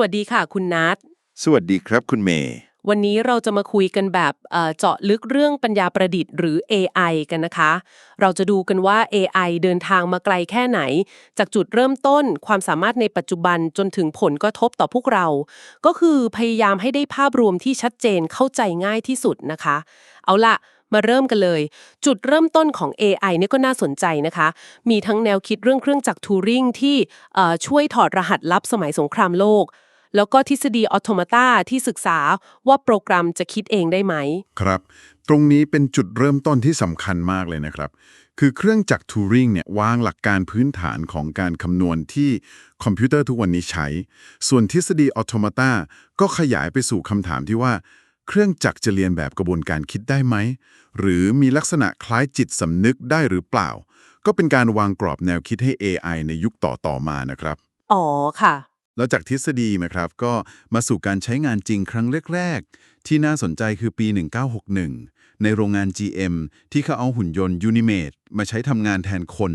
วัสดีค่ะคุณนัทสวัสดีครับคุณเมย์ วันนี้เราจะมาคุยกันแบบเอ่อเจาะลึกเรื่องปัญญาประดิษฐ์หรือ AI กันนะคะ เราจะดูกันว่า AI เดินทางมาไกลแค่ไหน จากจุดเริ่มต้นความสามารถในปัจจุบันจนถึงผลกระทบต่อพวกเรา ก็คือพยายามให้ได้ภาพรวมที่ชัดเจนเข้าใจง่ายที่สุดนะคะ เอาล่ะ มาเริ่มกันเลย จุดเริ่มต้นของ AI เนี่ยก็น่าสนใจนะคะ มีทั้งแนวคิดเรื่องเครื่องจักรทูริงที่เอ่อช่วยถอดรหัสลับสมัยสงครามโลก แล้วก็ทฤษฎีออโตมาตาที่ศึกษาว่าโปรแกรมจะคิดเองได้ไหม ครับ ตรงนี้เป็นจุดเริ่มต้นที่สำคัญมากเลยนะครับ คือเครื่องจักรทูริงเนี่ยวางหลักการพื้นฐานของการคำนวณที่คอมพิวเตอร์ทุกวันนี้ใช้ ส่วนทฤษฎีออโตมาตาก็ขยายไปสู่คำถามที่ว่าเครื่องจักรจะเรียนแบบกระบวนการคิดได้ไหม หรือมีลักษณะคล้ายจิตสำนึกได้หรือเปล่า ก็เป็นการวางกรอบแนวคิดให้ AI ในยุคต่อ ๆ มานะครับ อ๋อค่ะ แล้วจากทฤษฎีนะครับก็มาสู่การใช้งานจริงครั้งแรก ๆ ที่น่าสนใจคือปี 1961 ในโรงงาน GM ที่เขาเอาหุ่นยนต์ Unimate มาใช้ทำงานแทนคน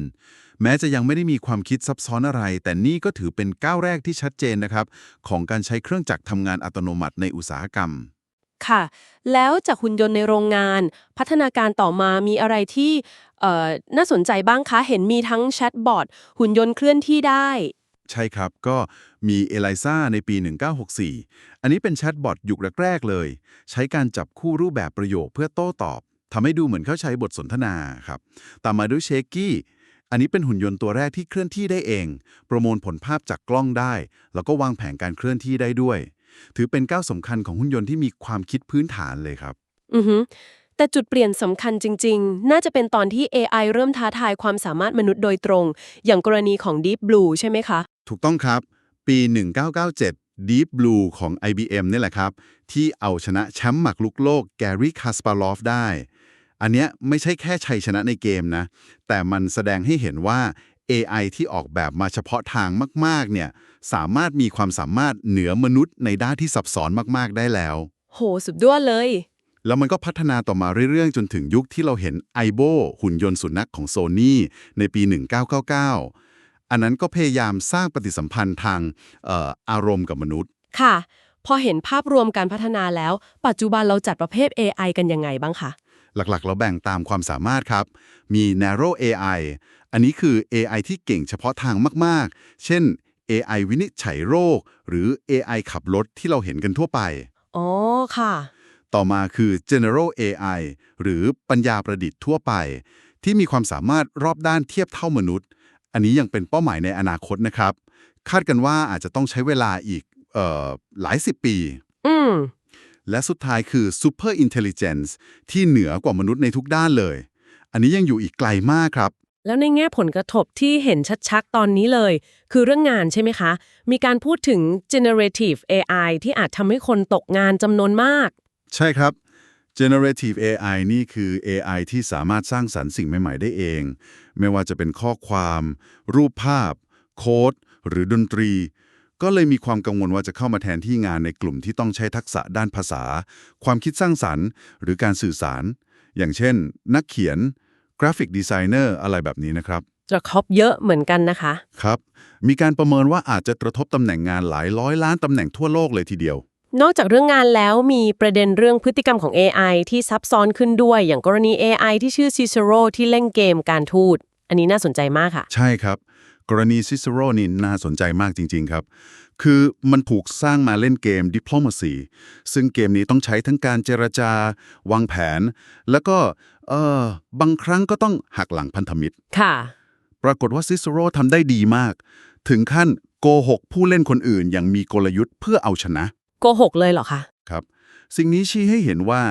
แม้จะยังไม่ได้มีความคิดซับซ้อนอะไร แต่นี่ก็ถือเป็นก้าวแรกที่ชัดเจนนะครับ ของการใช้เครื่องจักรทำงานอัตโนมัติในอุตสาหกรรม ค่ะ แล้วจากหุ่นยนต์ในโรงงาน พัฒนาการต่อมามีอะไรที่น่าสนใจบ้างคะ เห็นมีทั้งแชทบอทหุ่นยนต์เคลื่อนที่ได้ ใช่ครับ ก็มีเอลิซาในปี 1964 อันนี้เป็นแชทบอทยุคแรก ๆ เลย ใช้การจับคู่รูปแบบประโยคเพื่อโต้ตอบทำให้ดูเหมือนเขาใช้บทสนทนาครับ ตามมาด้วยเชคกี้อันนี้เป็นหุ่นยนต์ตัวแรกที่เคลื่อนที่ได้เอง ประมวลผลภาพจากกล้องได้ แล้วก็วางแผนการเคลื่อนที่ได้ด้วย ถือเป็นก้าวสำคัญของหุ่นยนต์ที่มีความคิดพื้นฐานเลยครับ อือฮึ แต่จุดเปลี่ยนสำคัญจริง ๆ น่าจะเป็นตอนที่ AI เริ่มท้าทายความสามารถมนุษย์โดยตรง อย่างกรณีของ Deep Blue ใช่ไหมคะ ถูกต้องครับ ปี 1997 Deep Blue ของ IBM นี่แหละครับ ที่เอาชนะแชมป์หมากรุกโลกแกรี่คาสปาลอฟได้ อันเนี้ยไม่ใช่แค่ชัยชนะในเกมนะ แต่มันแสดงให้เห็นว่า AI ที่ออกแบบมาเฉพาะทางมาก ๆ เนี่ย สามารถมีความสามารถเหนือมนุษย์ในด้านที่ซับซ้อนมาก ๆ ได้แล้ว โห สุดยอดเลย แล้วมันก็พัฒนาต่อมาเรื่อยๆ จนถึงยุคที่เราเห็น i b o หุ่นยนต์สุนัขของ Sony ในปี 1999 อันนั้นก็พยายามสร้างปฏิสัมพันธ์ทางเอ่ออารมณ์กับมนุษย์ ค่ะ พอเห็นภาพรวมการพัฒนาแล้ว ปัจจุบันเราจัดประเภท AI กันยังไงบ้างคะ หลักๆ เราแบ่งตามความสามารถครับ มี narrow AI อันนี้คือ AI ที่เก่งเฉพาะทางมากๆ เช่น AI วินิจฉัยโรค หรือ AI ขับรถที่เราเห็นกันทั่วไป อ๋อ ค่ะ ต่อมาคือ general AI หรือปัญญาประดิษฐ์ทั่วไป ที่มีความสามารถรอบด้านเทียบเท่ามนุษย์ อันนี้ยังเป็นเป้าหมายในอนาคตนะครับ คาดกันว่าอาจจะต้องใช้เวลาอีกเอ่อหลายสิบปี อืมและสุดท้ายคือ super intelligence ที่เหนือกว่ามนุษย์ในทุกด้านเลย อันนี้ยังอยู่อีกไกลมากครับแล้วในแง่ผลกระทบที่เห็นชัดๆ ตอนนี้เลย คือเรื่องงานใช่ไหมคะ มีการพูดถึง generative AI ที่อาจทำให้คนตกงานจำนวนมาก ใช่ครับ generative AI นี่คือ AI ที่สามารถสร้างสรรค์สิ่งใหม่ๆได้เอง ไม่ว่าจะเป็นข้อความ รูปภาพ โค้ด หรือดนตรี ก็เลยมีความกังวลว่าจะเข้ามาแทนที่งานในกลุ่มที่ต้องใช้ทักษะด้านภาษา ความคิดสร้างสรรค์ หรือการสื่อสาร อย่างเช่น นักเขียน กราฟิกดีไซเนอร์อะไรแบบนี้นะครับ จะครอบเยอะเหมือนกันนะคะ ครับ มีการประเมินว่าอาจจะกระทบตำแหน่งงานหลายร้อยล้านตำแหน่งทั่วโลกเลยทีเดียว นอกจากเรื่องงานแล้วมีประเด็นเรื่องพฤติกรรมของ AI ที่ซับซ้อนขึ้นด้วย อย่างกรณี AI ที่ชื่อ Cicero ที่เล่นเกมการทูต อันนี้น่าสนใจมากค่ะ ใช่ครับ กรณีซิสโรนี่น่าสนใจมากจริง ๆ ครับ คือมันถูกสร้างมาเล่นเกม Diplomacy ซึ่งเกมนี้ต้องใช้ทั้งการเจรจา วางแผน แล้วก็เออบางครั้งก็ต้องหักหลังพันธมิตร ค่ะ ปรากฏว่าซิสโรทำได้ดีมาก ถึงขั้นโกหกผู้เล่นคนอื่นอย่างมีกลยุทธ์เพื่อเอาชนะ โกหกเลยเหรอคะ ครับ สิ่งนี้ชี้ให้เห็นว่า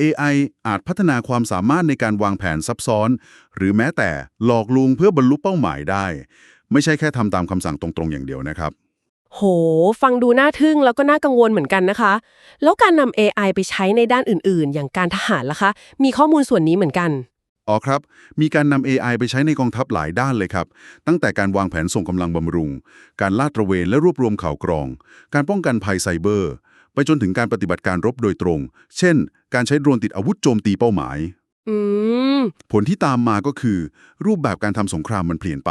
AI อาจพัฒนาความสามารถในการวางแผนซับซ้อน หรือแม้แต่หลอกลวงเพื่อบรรลุเป้าหมายได้ ไม่ใช่แค่ทำตามคำสั่งตรงๆ อย่างเดียวนะครับ โห ฟังดูน่าทึ่งแล้วก็น่ากังวลเหมือนกันนะคะ แล้วการนำ AI ไปใช้ในด้านอื่นๆ อย่างการทหารล่ะคะ มีข้อมูลส่วนนี้เหมือนกัน อ๋อครับ มีการนำ AI ไปใช้ในกองทัพหลายด้านเลยครับ ตั้งแต่การวางแผนส่งกำลังบำรุง การลาดตระเวนและรวบรวมข่าวกรอง การป้องกันภัยไซเบอร์ ไปจนถึงการปฏิบัติการรบโดยตรง เช่น การใช้โดรนติดอาวุธโจมตีเป้าหมาย อืม ผลที่ตามมาก็คือ รูปแบบการทำสงครามมันเปลี่ยนไป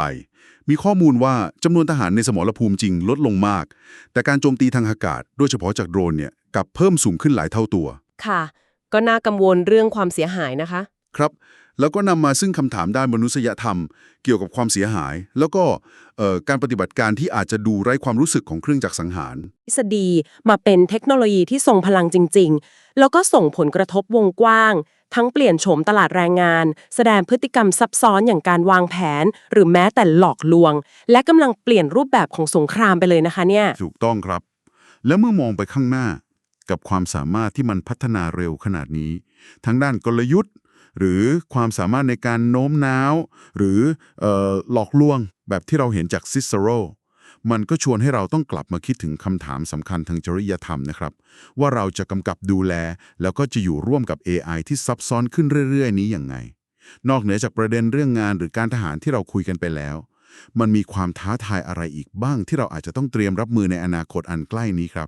มีข้อมูลว่าจำนวนทหารในสมรภูมิจริงลดลงมาก แต่การโจมตีทางอากาศ โดยเฉพาะจากโดรนเนี่ยกลับเพิ่มสูงขึ้นหลายเท่าตัว ค่ะ ก็น่ากังวลเรื่องความเสียหายนะคะ ครับ แล้วก็นำมาซึ่งคำถามด้านมนุษยธรรม เกี่ยวกับความเสียหาย แล้วก็เอ่อการปฏิบัติการที่อาจจะดูไร้ความรู้สึกของเครื่องจักรสังหารทฤษฎีมาเป็นเทคโนโลยีที่ทรงพลังจริง ๆ แล้วก็ส่งผลกระทบวงกว้าง ทั้งเปลี่ยนโฉมตลาดแรงงาน แสดงพฤติกรรมซับซ้อนอย่างการวางแผน หรือแม้แต่หลอกลวง และกำลังเปลี่ยนรูปแบบของสงครามไปเลยนะคะเนี่ยถูกต้องครับ และเมื่อมองไปข้างหน้ากับความสามารถที่มันพัฒนาเร็วขนาดนี้ ทั้งด้านกลยุทธ์ หรือความสามารถในการโน้มน้าว หรืออหลอกลวงแบบที่เราเห็นจากซิเซโรมันก็ชวนให้เราต้องกลับมาคิดถึงคำถามสำคัญทางจริยธรรมนะครับ ว่าเราจะกำกับดูแล แล้วก็จะอยู่ร่วมกับ AI ที่ซับซ้อนขึ้นเรื่อย ๆ นี้อย่างไง นอกเหนือจากประเด็นเรื่องงานหรือการทหารที่เราคุยกันไปแล้ว มันมีความท้าทายอะไรอีกบ้างที่เราอาจจะต้องเตรียมรับมือในอนาคตอันใกล้นี้ครับ